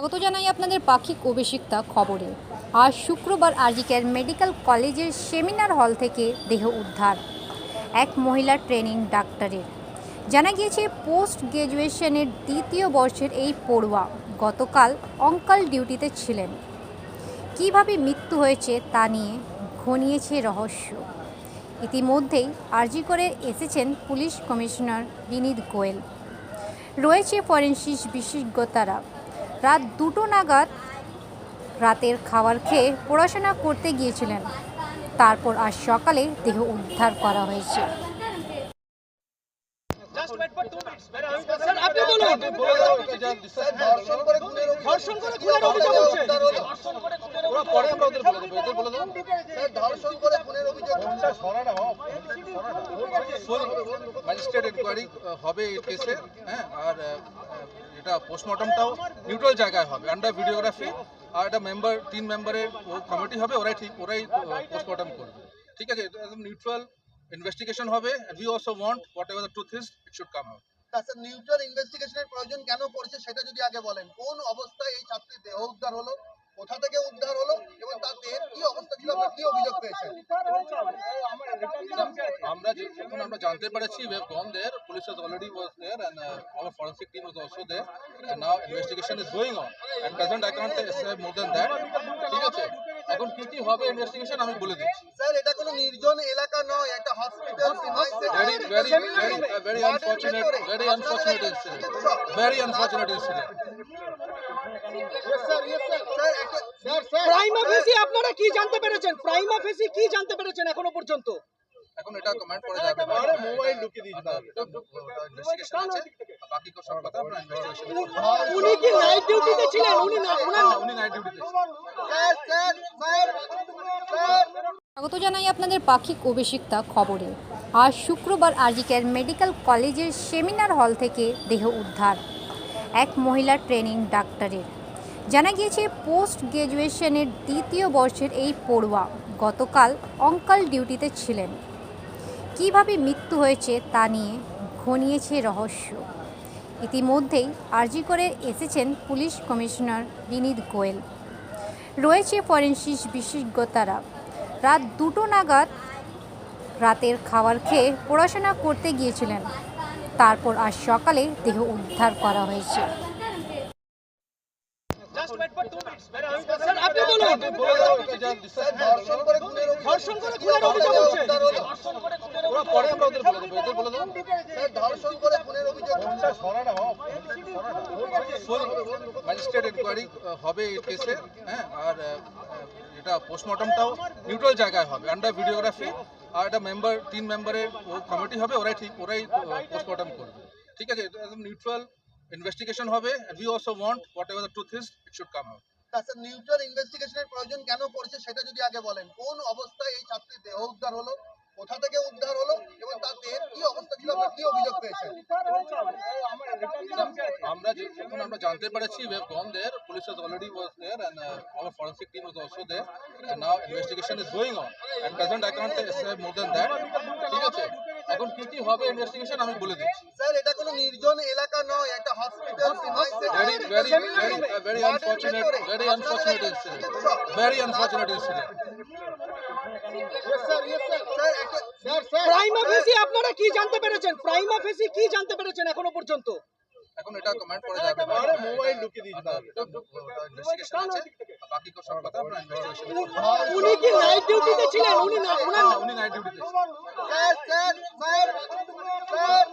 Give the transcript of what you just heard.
স্বাগত জানাই আপনাদের পাখিক অভিষিক্তা খবরে। আজ শুক্রবার আরজিকের মেডিকেল কলেজের সেমিনার হল থেকে দেহ উদ্ধার, এক মহিলা ট্রেনিং ডাক্তারের। জানা গিয়েছে, পোস্ট গ্র্যাজুয়েশনের দ্বিতীয় বর্ষের এই পড়ুয়া গতকাল অঙ্কাল ডিউটিতে ছিলেন। কীভাবে মৃত্যু হয়েছে তা নিয়ে ঘনিয়েছে রহস্য। ইতিমধ্যেই আরজি করে এসেছেন পুলিশ কমিশনার বিনীত গোয়েল। রয়েছে ফরেনসিক বিশেষজ্ঞতারা। রাত দুটো নাগাদ রাতের খাবার খেয়ে পড়াশোনা করতে গিয়েছিলেন। তারপর আজ সকালে দেহ উদ্ধার করা হয়েছে। ধর্ষণ করে ম্যাজিস্ট্রেট ইনকোয়ারি হবে এই কেসে হ্যাঁ আর এটা পোস্টমর্টমটাও নিউট্রাল জায়গায় হবে আন্ডার ভিডিওগ্রাফি আর একটা মেম্বার তিন মেম্বারের কমিটি হবে ওরাই ঠিক ওরাই পোস্টমর্টম করবে। ঠিক আছে এটা একদম নিউট্রাল ইনভেস্টিগেশন হবে we also want whatever the truth is it should come out আচ্ছা নিউট্রাল ইনভেস্টিগেশনের প্রয়োজন কেন পড়ছে সেটা যদি আগে বলেন। কোন অবস্থায় এই ছাত্রীর দেহ উদ্ধার হলো? কোথা থেকে উদ্ধার হলো? এবং তার কি অভিযোগ পেয়েছেন আমরা যখন আমরা জানতে পেরেছি we have gone there police has already was there and uh, our forensic team was also there and now investigation is going on at present i can't say more than that ঠিক আছে এখন কি কি হবে investigation আমি বলে দিচ্ছি sir এটা কোনো নির্জন এলাকা নয় একটা hospital very very uh, very unfortunate very unfortunate incident very unfortunate incident prime অফিসে আপনারা কি জানতে পেরেছেন? প্রাইম কি জানতে পেরেছেন এখনও পর্যন্ত? এখন এটা কমেন্ট করা যাবে আরে মোবাইল ঢুকিয়ে দিয়েছে ইনভেস্টিগেশন আছে। বাকি সব কথা আমরা ইনভেস্টিগেশন উনি কি নাইট ডিউটিতে ছিলেন? উনি না উনি নাইট ডিউটিতে স্যার স্যার স্যার স্যার স্বাগত জানাই আপনাদের পাখিক অভিষিক্তা খবরে। আজ শুক্রবার আরজিকের মেডিকেল কলেজের সেমিনার হল থেকে দেহ উদ্ধার। এক মহিলা ট্রেনিং ডাক্তারের। জানা গিয়েছে পোস্ট গ্র্যাজুয়েশনের দ্বিতীয় বর্ষের এই পড়ুয়া গতকাল অঙ্কাল ডিউটিতে ছিলেন। কীভাবে মৃত্যু হয়েছে তা নিয়ে ঘনিয়েছে রহস্য। ইতিমধ্যেই আর্জি করে এসেছেন পুলিশ কমিশনার বিনীত গোয়েল। রয়েছে ফরেনসিক বিশেষজ্ঞতারা। রাত দুটো নাগাদ রাতের খাবার খেয়ে পড়াশোনা করতে গিয়েছিলেন। তারপর আজ সকালে দেহ উদ্ধার করা হয়েছে। আপনি বলুন। ধর্ষণ করে খুনের অভিযোগ ধর্ষণ করে খুনের অভিযোগ হচ্ছে পরে আমরা ওদের বলে দেবো এদের বলে দেবো ধর্ষণ করে খুনের অভিযোগ ম্যাজিস্ট্রেট ইনকোয়ারি হবে এই কেসে হ্যাঁ আর এটা পোস্টমর্টমটাও নিউট্রাল জায়গায় হবে আন্ডার ভিডিওগ্রাফি আর একটা মেম্বার তিন মেম্বারের কমিটি হবে ওরাই ঠিক ওরাই পোস্টমর্টম করবে। ঠিক আছে এটা একদম নিউট্রাল ইনভেস্টিগেশন হবে we also want whatever the truth is it should come out আচ্ছা নিউট্রাল ইনভেস্টিগেশনের প্রয়োজন কেন পড়ছে সেটা যদি আগে বলেন। কোন অবস্থায় এই ছাত্রীর দেহ উদ্ধার হলো কোথা থেকে উদ্ধার হলো এবং তার দেহের কি অবস্থা ছিল আপনার কি অভিযোগ পেয়েছেন আমরা যে- যখন আমরা জানতে পেরেছি gone there police has already was there and uh, our forensic team was also there and now investigation is going on. At present i can't say more than that. ঠিক আছে? এখন কি কি হবে ইনভেস্টিগেশন আমি বলে দিচ্ছি। স্যার এটা কোনো নির্জন এলাকা নয় একটা hospital very very very unfortunate very unfortunate incident. very unfortunate incident. আপনারা কি জানতে পেরেছেন? প্রাইম অফিসে কি জানতে পেরেছেন এখনও পর্যন্ত? এখন এটা কমেন্ট করে যাবে। আরে মোবাইল ঢুকিয়ে দিয়েছে ইনভেস্টিগেশন আছে বাকি সব কথা আমরা ইনভেস্টিগেশন উনি কি নাইট ডিউটিতে ছিলেন? উনি না উনার উনি নাইট ডিউটিতে স্যার স্যার স্যার